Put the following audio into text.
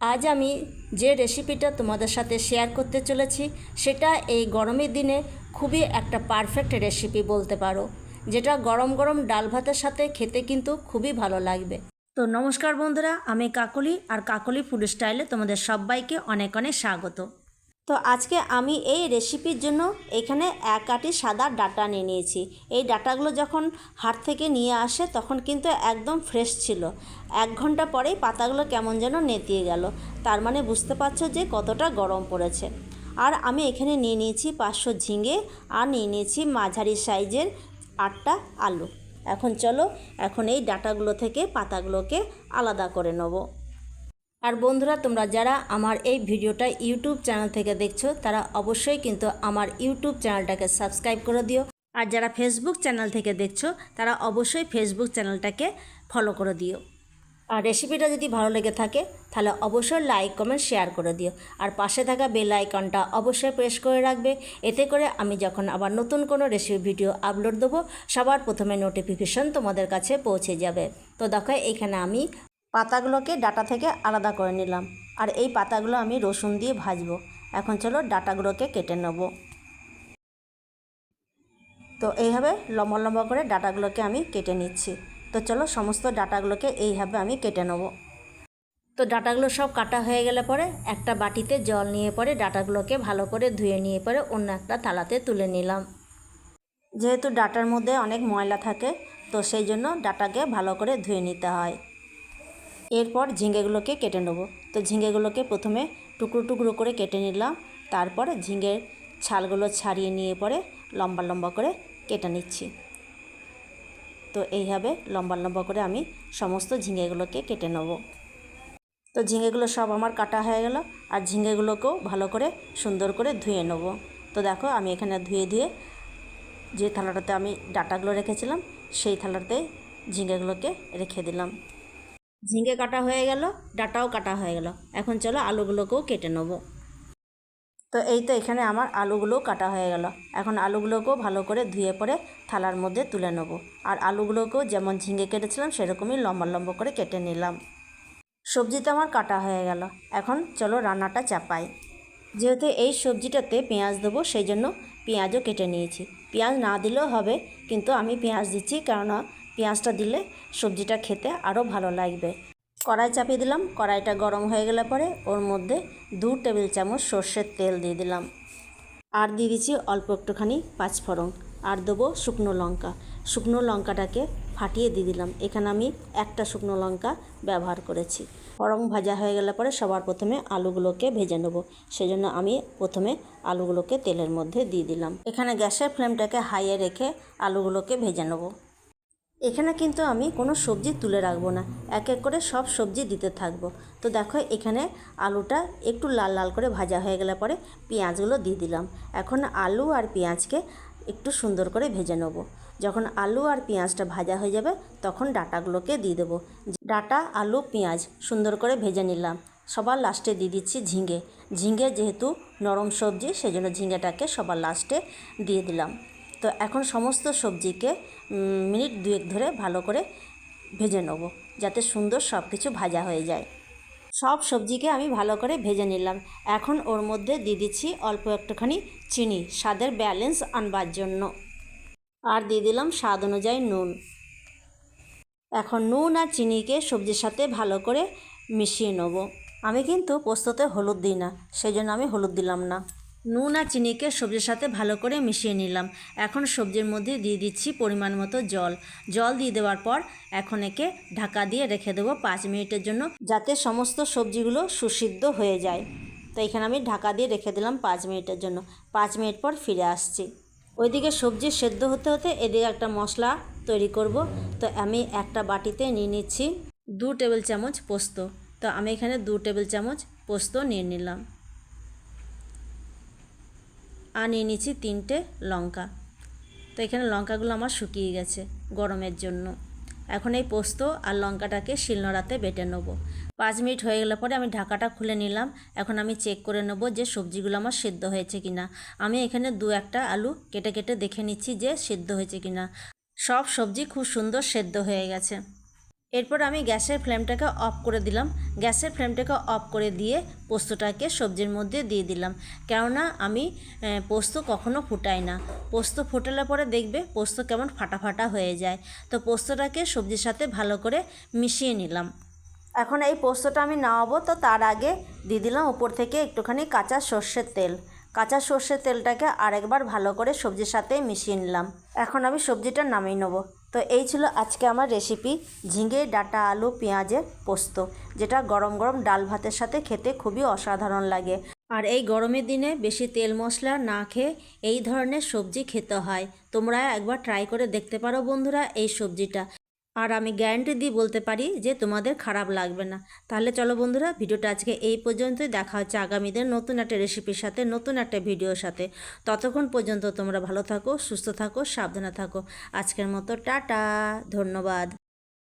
আজ আমি যে রেসিপিটা তোমাদের সাথে শেয়ার করতে চলেছি, সেটা এই গরমের দিনে খুবই একটা পারফেক্ট রেসিপি বলতে পারো, যেটা গরম গরম ডাল ভাতের সাথে খেতে কিন্তু খুবই ভালো লাগবে। তো নমস্কার বন্ধুরা, আমি কাকলি, আর কাকলি ফুড স্টাইলে তোমাদের সবাইকে অনেক অনেক স্বাগত। তো আজকে আমি এই রেসিপির জন্য এখানে এক আটি সাদা ডাটা নিয়ে নিয়েছি। এই ডাটাগুলো যখন হাট থেকে নিয়ে আসে তখন কিন্তু একদম ফ্রেশ ছিল। এক ঘণ্টা পরেই পাতাগুলো কেমন যেন নেতিয়ে গেল। তার মানে বুঝতে পারছ যে কতটা গরম পড়েছে। আর আমি এখানে নিয়ে নিয়েছি পাঁচশো ঝিঙে আর নিয়ে নিয়েছি মাঝারি সাইজের আটটা আলু। এখন চলো, এখন এই ডাটাগুলো থেকে পাতাগুলোকে আলাদা করে নেব। আর বন্ধুরা, তোমরা যারা আমার এই ভিডিওটা ইউটিউব চ্যানেল থেকে দেখছ, তারা অবশ্যই কিন্তু আমার ইউটিউব চ্যানেলটাকে সাবস্ক্রাইব করে দিও। আর যারা ফেসবুক চ্যানেল থেকে দেখছ, তারা অবশ্যই ফেসবুক চ্যানেলটাকে ফলো করে দিও। আর রেসিপিটা যদি ভালো লেগে থাকে, তাহলে অবশ্যই লাইক, কমেন্ট, শেয়ার করে দিও। আর পাশে থাকা বেল আইকনটা অবশ্যই প্রেস করে রাখবে। এতে করে আমি যখন আবার নতুন কোনো রেসিপি ভিডিও আপলোড দেবো, সবার প্রথমে নোটিফিকেশন তোমাদের কাছে পৌঁছে যাবে। তো দেখো, এখানে আমি পাতাগুলোকে ডাটা থেকে আলাদা করে নিলাম। আর এই পাতাগুলো আমি রসুন দিয়ে ভাজবো। এখন চলো ডাটাগুলোকে কেটে নেব। তো এইভাবে লম্বা লম্বা করে ডাটাগুলোকে আমি কেটে নিচ্ছি। তো চলো সমস্ত ডাটাগুলোকে এইভাবে আমি কেটে নেব। তো ডাটাগুলো সব কাটা হয়ে গেলে পরে একটা বাটিতে জল নিয়ে পরে ডাটাগুলোকে ভালো করে ধুয়ে নিয়ে পরে অন্য একটা থালাতে তুলে নিলাম। যেহেতু ডাটার মধ্যে অনেক ময়লা থাকে, তো সেই জন্য ডাটাকে ভালো করে ধুয়ে নিতে হয়। এরপর ঝিঙেগুলোকে কেটে নেব। তো ঝিঙেগুলোকে প্রথমে টুকরো টুকরো করে কেটে নিলাম। তারপর ঝিঙের ছালগুলো ছাড়িয়ে নিয়ে পরে লম্বা লম্বা করে কেটে নিচ্ছি। তো এইভাবে লম্বা লম্বা করে আমি সমস্ত ঝিঙেগুলোকে কেটে নেব। তো ঝিঙেগুলো সব আমার কাটা হয়ে গেল আর ঝিঙেগুলোকেও ভালো করে সুন্দর করে ধুয়ে নেব। তো দেখো আমি এখানে ধুয়ে ধুয়ে যে থালাটাতে আমি ডাটাগুলো রেখেছিলাম, সেই থালাতে ঝিঙেগুলোকে রেখে দিলাম। ঝিঙে কাটা হয়ে গেল, ডাটাও কাটা হয়ে গেল। এখন চলো আলুগুলোকেও কেটে নেব। তো এই তো এখানে আমার আলুগুলোও কাটা হয়ে গেল। এখন আলুগুলোকেও ভালো করে ধুয়ে পরে থালার মধ্যে তুলে নেব। আর আলুগুলোকেও যেমন ঝিঙে কেটেছিলাম, সেরকমই লম্বা লম্বা করে কেটে নিলাম। সবজি তো আমার কাটা হয়ে গেল। এখন চলো রান্নাটা চাপাই। যেহেতু এই সবজিটাতে পেঁয়াজ দেবো, সেই জন্য পেঁয়াজও কেটে নিয়েছি। পেঁয়াজ না দিলেও হবে, কিন্তু আমি পেঁয়াজ দিচ্ছি। কেননা পেঁয়াজটা দিলে সবজিটা খেতে আরও ভালো লাগবে। কড়াই চাপিয়ে দিলাম। কড়াইটা গরম হয়ে গেলে পরে ওর মধ্যে দু টেবিল চামচ সর্ষের তেল দিয়ে দিলাম। আর দিয়ে দিচ্ছি অল্প একটুখানি পাঁচফোড়ন আর দেবো শুকনো লঙ্কা। শুকনো লঙ্কাটাকে ফাটিয়ে দিয়ে দিলাম। এখানে আমি একটা শুকনো লঙ্কা ব্যবহার করেছি। ফড়ং ভাজা হয়ে গেলে পরে সবার প্রথমে আলুগুলোকে ভেজে নেব। সেজন্য আমি প্রথমে আলুগুলোকে তেলের মধ্যে দিয়ে দিলাম। এখানে গ্যাসের ফ্লেমটাকে হাইয়ে রেখে আলুগুলোকে ভেজে নেব। এখানে কিন্তু আমি কোনো সবজি তুলে রাখব না। এক এক করে সব সবজি দিতে থাকব। তো দেখো, এখানে আলুটা একটু লাল লাল করে ভাজা হয়ে গেলে পরে পেঁয়াজগুলো দিয়ে দিলাম। এখন আলু আর পেঁয়াজকে একটু সুন্দর করে ভেজে নেব। যখন আলু আর পেঁয়াজটা ভাজা হয়ে যাবে, তখন ডাটাগুলোকে দিয়ে দেবো। ডাটা, আলু, পেঁয়াজ সুন্দর করে ভেজে নিলাম। সবার লাস্টে দিয়ে দিচ্ছি ঝিঙে। ঝিঙে যেহেতু নরম সবজি, সেজন্য ঝিঙেটাকে সবার লাস্টে দিয়ে দিলাম। তো এখন সমস্ত সবজিকে মিনিট দুয়েক ধরে ভালো করে ভেজে নেব, যাতে সুন্দর সব কিছু ভাজা হয়ে যায়। সব সবজিকে আমি ভালো করে ভেজে নিলাম। এখন ওর মধ্যে দিয়ে দিচ্ছি অল্প একটুখানি চিনি, স্বাদের ব্যালেন্স আনবার জন্য। আর দিয়ে দিলাম স্বাদ অনুযায়ী নুন। এখন নুন আর চিনিকে সবজির সাথে ভালো করে মিশিয়ে নেব। আমি কিন্তু পোস্ততে হলুদ দিই না সেই জন্য আমি হলুদ দিলাম না। নুন আর চিনিকে সবজির সাথে ভালো করে মিশিয়ে নিলাম। এখন সবজির মধ্যে দিয়ে দিচ্ছি পরিমাণ মতো জল। জল দিয়ে দেওয়ার পর এখন একে ঢাকা দিয়ে রেখে দেবো পাঁচ মিনিটের জন্য, যাতে সমস্ত সবজিগুলো সুসিদ্ধ হয়ে যায়। তো এখানে আমি ঢাকা দিয়ে রেখে দিলাম পাঁচ মিনিটের জন্য। পাঁচ মিনিট পর ফিরে আসছি। ওইদিকে সবজি সেদ্ধ হতে হতে এদিকে একটা মশলা তৈরি করব। তো আমি একটা বাটিতে নিয়ে নিচ্ছি দু টেবিল চামচ পোস্ত। তো আমি এখানে দু টেবিল চামচ পোস্ত নিয়ে নিলাম। আর নিয়ে নিচ্ছি তিনটে লঙ্কা। তো এখানে লঙ্কাগুলো আমার শুকিয়ে গেছে গরমের জন্য। এখন এই পোস্ত আর লঙ্কাটাকে শিলনোড়াতে বেটে নেব। পাঁচ মিনিট হয়ে গেলে পরে আমি ঢাকাটা খুলে নিলাম। এখন আমি চেক করে নেব যে সবজিগুলো আমার সেদ্ধ হয়েছে কিনা। আমি এখানে দু একটা আলু কেটে কেটে দেখে নিচ্ছি যে সেদ্ধ হয়েছে কিনা। সব সবজি খুব সুন্দর সেদ্ধ হয়ে গেছে। এরপর আমি গ্যাসের ফ্লেমটাকে অফ করে দিলাম। গ্যাসের ফ্লেমটাকে অফ করে দিয়ে পোস্তটাকে সবজির মধ্যে দিয়ে দিলাম। কেননা আমি পোস্ত কখনো ফুটাই না। পোস্ত ফোটালে পরে দেখবে পোস্ত কেমন ফাটা ফাটা হয়ে যায়। তো পোস্তটাকে সবজির সাথে ভালো করে মিশিয়ে নিলাম। এখন এই পোস্তটা আমি নামাবো। তো তার আগে দিয়ে দিলাম উপর থেকে একটুখানি কাঁচা সর্ষের তেল। কাঁচা সর্ষের তেলটাকে আরেকবার ভালো করে সবজির সাথে মিশিয়ে নিলাম। এখন আমি সবজিটা নামিয়ে নেব। তো এই ছিল আজকে আমার রেসিপি ঝিঙে, ডাটা, আলু, পেঁয়াজের পোস্ত, যেটা গরম গরম ডাল ভাতের সাথে খেতে খুবই অসাধারণ লাগে। আর এই গরমের দিনে বেশি তেল মশলা না খেয়ে এই ধরনের সবজি খেতে হয়। তোমরা একবার ট্রাই করে দেখতে পারো বন্ধুরা এই সবজিটা। আর আমি গ্যারান্টি দিয়ে বলতে পারি যে তোমাদের খারাপ লাগবে না। তাহলে চলো বন্ধুরা, ভিডিওটা আজকে এই পর্যন্তই। দেখা হচ্ছে আগামীদের নতুন একটা রেসিপির সাথে, নতুন একটা ভিডিওর সাথে। ততক্ষণ পর্যন্ত তোমরা ভালো থাকো, সুস্থ থাকো, সাবধানে থাকো। আজকের মতো টাটা, ধন্যবাদ।